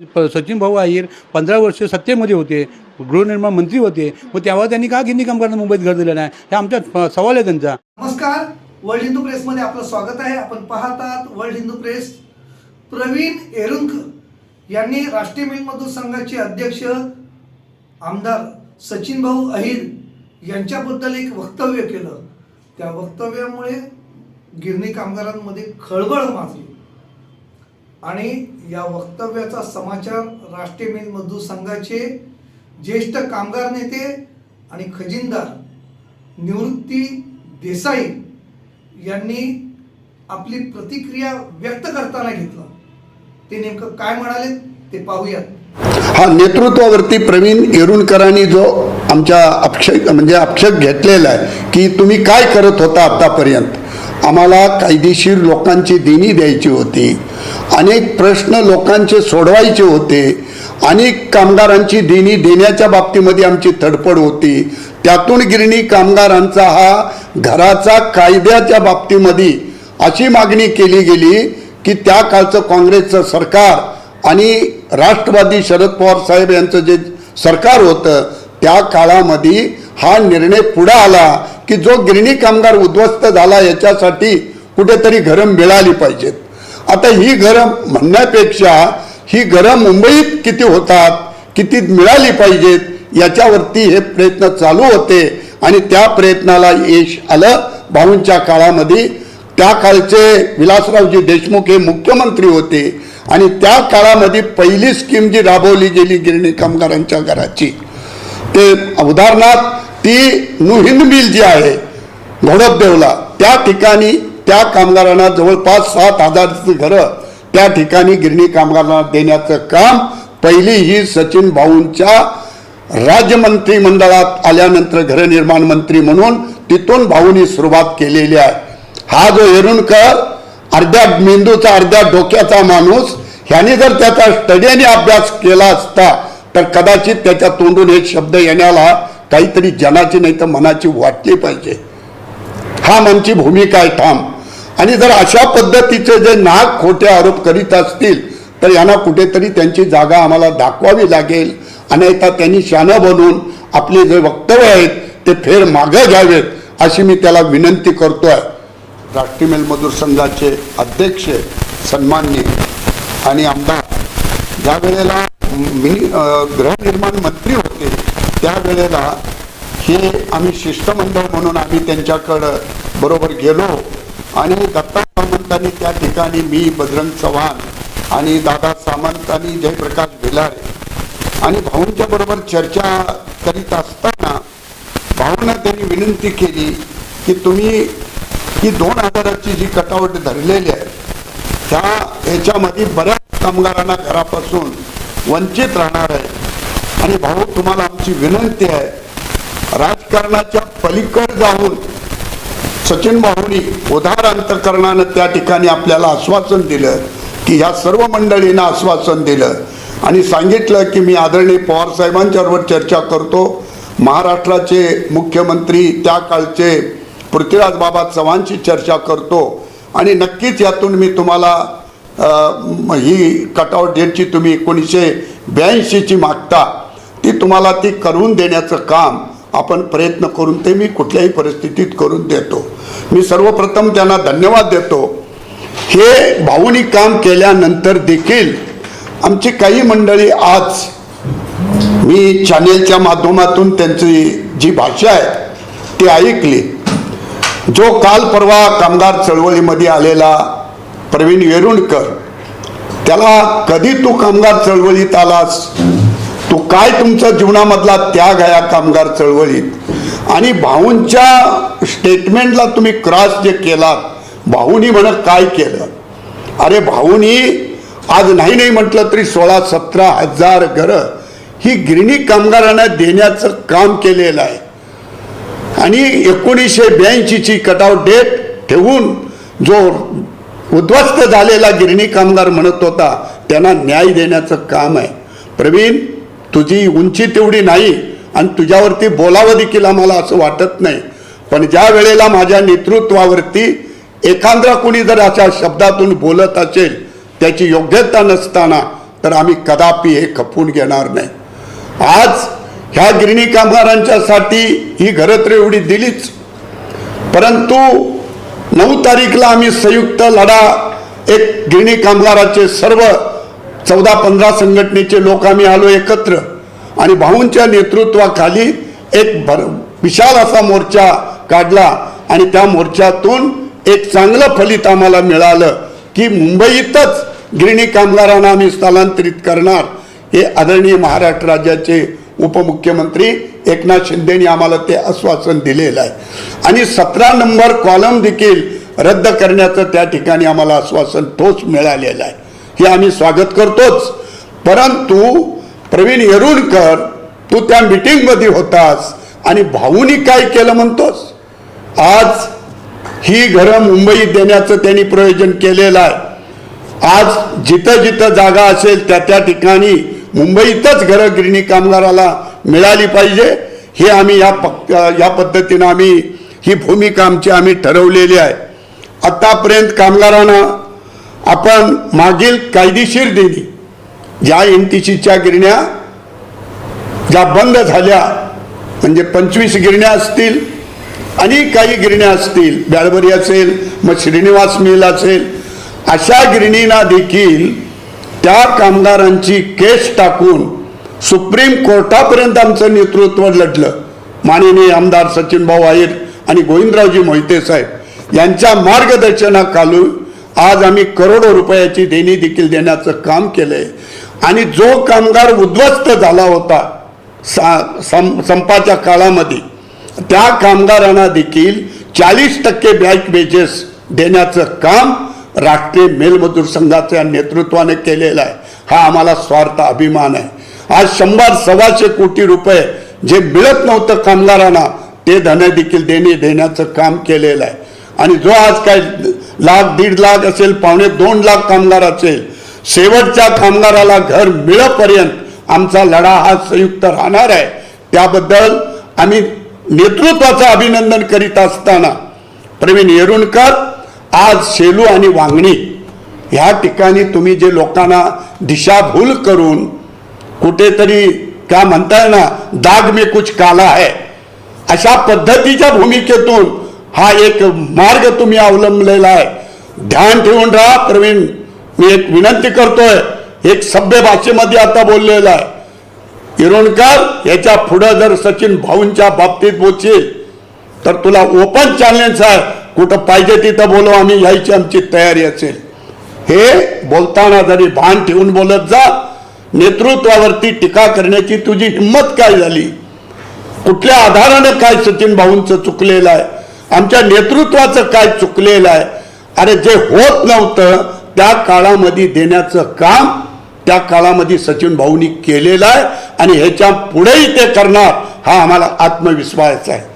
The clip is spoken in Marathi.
प- सचिन भाऊ अहिर पंधरा वर्ष सत्तेमध्ये होते गृहनिर्माण मंत्री होते मग तेव्हा त्यांनी का गिरणी कामगारांना मुंबईत घर दिलं नाही? हे आमचा सवाल आहे त्यांचा. नमस्कार वर्ल्ड हिंदू प्रेसमध्ये आपलं स्वागत आहे. आपण पाहतात वर्ल्ड हिंदू प्रेस प्रवीण एरुणकर यांनी राष्ट्रीय मिल मजदूर संघाचे अध्यक्ष आमदार सचिन भाऊ अहिर यांच्याबद्दल एक वक्तव्य केलं. त्या वक्तव्यामुळे गिरणी कामगारांमध्ये खळबळ माजली. आणि या वक्तव्याचा समाचार राष्ट्रीय मिल मजदूर संघाचे ज्येष्ठ कामगार नेते आणि खजिनदार निवृत्ती देसाई यांनी आपली प्रतिक्रिया व्यक्त करताना घेतलं. ते नेमकं काय म्हणाले ते पाहूयात. हा नेतृत्वावरती प्रवीण येरुणकरांनी जो आमच्या अक्षक म्हणजे अक्षक घेतलेला आहे की तुम्ही काय करत होता आतापर्यंत? आम्हाला कायदेशीर लोकांची देणी द्यायची होती अनेक प्रश्न लोकांचे सोडवायचे होते अनेक कामगारांची देणी देण्याच्या बाबतीमध्ये आमची तडफड होती. त्यातून गिरणी कामगारांचा हा घराचा कायद्याच्या बाबतीमध्ये अशी मागणी केली गेली की त्या काळचं काँग्रेसचं सरकार आणि राष्ट्रवादी शरद पवार साहेब यांचं जे सरकार होतं त्या काळामध्ये हा निर्णय पुढं आला की जो गिरणी कामगार उद्ध्वस्त झाला याच्यासाठी कुठेतरी घरं मिळाली पाहिजेत. आता ही घरं म्हणण्यापेक्षा ही घरं मुंबईत किती होतात किती मिळाली पाहिजेत याच्यावरती हे प्रयत्न चालू होते आणि त्या प्रयत्नाला यश आलं. भाऊंच्या काळामध्ये त्या काळचे विलासरावजी देशमुख हे मुख्यमंत्री होते आणि त्या काळामध्ये पहिली स्कीम जी राबवली गेली गिरणी कामगारांच्या घराची ते उदाहरणार्थ ती नुहिंद मिल जी आहे घोडपदेवला त्या ठिकाणी त्या कामगारांना जवळपास सात हजारची घरं त्या ठिकाणी गिरणी कामगारांना देण्याचं काम पहिली ही सचिन भाऊंच्या राज्यमंत्री मंडळात आल्यानंतर गृहनिर्माण मंत्री म्हणून तिथून भाऊनी सुरुवात केलेली आहे. हा जो येरुणकर अर्ध्या मेंदूचा अर्ध्या डोक्याचा माणूस ह्याने जर त्याचा स्टडीने अभ्यास केला असता तर कदाचित त्याच्या तोंडून हे शब्द येण्याला काहीतरी जनाची नाही तर मनाची वाटली पाहिजे. हा आमची भूमिका आहे ठाम. आणि जर अशा पद्धतीचे जे नाक खोटे आरोप करीत असतील तर यांना कुठेतरी त्यांची जागा आम्हाला दाखवावी लागेल. आणि आता त्यांनी शानं बनून आपले जे वक्तव्य आहेत ते फेर मागं घ्यावेत अशी मी त्याला विनंती करतोय. राष्ट्रीय मेलमजूर संघाचे अध्यक्ष सन्माननीय आणि आमदार. ज्या वेळेला मी गृहनिर्माण मंत्री होते त्यावेळेला हे आम्ही शिष्टमंडळ म्हणून आम्ही त्यांच्याकडं बरोबर गेलो. आणि दत्ता सामंतांनी त्या ठिकाणी मी बजरंग चव्हाण आणि दादा सामंत आणि जयप्रकाश भिलारे आणि भाऊंच्या बरोबर चर्चा करीत असताना भाऊंना त्यांनी विनंती केली की तुम्ही ही दोन हजाराची जी कटावट धरलेली आहे त्या ह्याच्यामध्ये बऱ्याच कामगारांना घरापासून वंचित राहणार आहे. आणि भाऊ तुम्हाला आमची विनंती आहे राजकारणाच्या पलीकड जाऊन सचिन भाऊनी उदार अंतकरणानं त्या ठिकाणी आपल्याला आश्वासन दिलं की ह्या सर्व मंडळींना आश्वासन दिलं. आणि सांगितलं की मी आदरणीय पवारसाहेबांच्याबरोबर चर्चा करतो. महाराष्ट्राचे मुख्यमंत्री त्या काळचे पृथ्वीराज बाबा चव्हाणची चर्चा करतो. आणि नक्कीच यातून मी तुम्हाला अ, ही कटआउट डेटची तुम्ही एकोणीसशे ब्याऐंशीची मागता. ती तुम्हाला ती करून देण्याचं काम आपण प्रयत्न करून ते मी कुठल्याही परिस्थितीत करून देतो. मी सर्वप्रथम त्यांना धन्यवाद देतो. हे भाऊनी काम केल्यानंतर देखील आमची काही मंडळी आज मी चॅनेलच्या माध्यमातून त्यांची जी भाषा आहे ती ऐकली. जो काल परवा कामगार चळवळीमध्ये आलेला प्रवीण वेरुणकर त्याला कधी तू कामगार चळवळीत आलास? काय तुमचा जीवनामधला त्याग आहे या कामगार चळवळीत? आणि भाऊंच्या स्टेटमेंटला तुम्ही क्रॉस जे केलात भाऊनी म्हणत काय केलं? अरे भाऊनी आज नाही नाही म्हटलं तरी सोळा सतरा हजार घरं ही गिरणी कामगारांना देण्याचं काम केलेलं आहे. आणि एकोणीसशे ब्याऐंशीची कटाव डेट ठेवून जो उद्ध्वस्त झालेला गिरणी कामगार म्हणत होता त्यांना न्याय देण्याचं काम आहे. प्रवीण तुझी उंची तेवढी नाही आणि तुझ्यावरती बोलावं देखील आम्हाला असं वाटत नाही. पण ज्या वेळेला माझ्या नेतृत्वावरती एखादा कुणी जर अशा शब्दातून बोलत असेल त्याची योग्यता नसताना तर आम्ही कदापि हे खपवून घेणार नाही. आज ह्या गिरणी कामगारांच्यासाठी ही घरं तर एवढी दिलीच. परंतु नऊ तारीखला आम्ही संयुक्त लढा एक गिरणी कामगाराचे सर्व चौदा पंधरा संघटनेचे लोक आम्ही आलो एकत्र. आणि भाऊंच्या नेतृत्वाखाली एक भर विशाल असा मोर्चा काढला. आणि त्या मोर्चातून एक चांगलं फलित आम्हाला मिळालं की मुंबईतच गिरणी कामगारांना आम्ही स्थलांतरित करणार. हे आदरणीय महाराष्ट्र राज्याचे उपमुख्यमंत्री एकनाथ शिंदेनी आम्हाला ते आश्वासन दिलेलं आहे. आणि सतरा नंबर कॉलम देखील रद्द करण्याचं त्या ठिकाणी आम्हाला आश्वासन ठोस मिळालेलं आहे. हे आम्ही स्वागत करतोच. परंतु प्रवीण येरुणकर तू त्या मीटिंगमध्ये होतास आणि भाऊनी काय केलं म्हणतोस? आज ही घरं मुंबईत देण्याचं त्यांनी प्रयोजन केलेलं आहे. आज जिथं जिथं जागा असेल त्या त्या ठिकाणी मुंबईतच घरं गिरणी कामगाराला मिळाली पाहिजे. हे आम्ही या पक् या पद्धतीनं आम्ही ही भूमिका आमची आम्ही ठरवलेली आहे. आत्तापर्यंत कामगारांना आपण मागील कायदेशीर दिली ज्या एन टी सीच्या गिरण्या ज्या बंद झाल्या म्हणजे पंचवीस गिरण्या असतील आणि काही गिरण्या असतील बॅलबरी असेल मग श्रीनिवास मिल असेल अशा गिरणींना देखील त्या कामगारांची केस टाकून सुप्रीम कोर्टापर्यंत आमचं नेतृत्व लढलं. माननीय आमदार सचिन भाऊ आणि गोविंदरावजी मोहिते साहेब यांच्या मार्गदर्शनाखालून आज आम्ही करोडो रुपयाची देणी देखील देण्याचं काम केलंय. आणि जो कामगार उद्ध्वस्त झाला होता सा- सं- संपाच्या काळामध्ये त्या कामगारांना देखील चाळीस टक्के बँक बेजेस देण्याचं काम राष्ट्रीय मेलमजूर संघाच्या नेतृत्वाने केलेलं आहे. हा आम्हाला स्वार्थ अभिमान आहे. आज शंभर सव्वाशे कोटी रुपये जे मिळत नव्हतं कामगारांना ते धन देखील देणे देण्याचं काम केलेलं आहे. आणि जो आज काय लाख दीड लाख असेल पावणे दोन लाख कामगार असेल. शेवटच्या कामगाराला घर मिळपर्यंत आमचा लढा हा संयुक्त राहणार आहे. त्याबद्दल आम्ही नेतृत्वाचं अभिनंदन करीत असताना प्रवीण येरुणकर आज शेलू आणि वांगणी ह्या ठिकाणी तुम्ही जे लोकांना दिशाभूल करून कुठेतरी काय म्हणताय ना दाग मे कुछ काला है अशा पद्धतीच्या भूमिकेतून हा एक मार्ग तुम्ही अवलंबलेला आहे. ध्यान ठेवून राहा प्रवीण. मी एक विनंती करतोय एक सभ्य भाषेमध्ये आता बोललेला आहे. इरोणकर याच्या पुढं जर सचिन भाऊंच्या बाबतीत बोलशील तर तुला ओपन चॅलेंज आहे. कुठं पाहिजे तिथं बोलू आम्ही यायची आमची तयारी असेल. हे बोलताना जरी भान ठेवून बोलत जा नेतृत्वावरती टीका करण्याची तुझी हिंमत काय झाली? कुठल्या आधाराने काय सचिन भाऊंचं चुकलेलं आहे? आमच्या नेतृत्वाचं काय चुकलेलं आहे? अरे जे होत नव्हतं त्या काळामध्ये देण्याचं काम त्या काळामध्ये सचिन भाऊनी केलेलं आहे आणि ह्याच्या पुढेही ते करणार हा आम्हाला आत्मविश्वास आहे.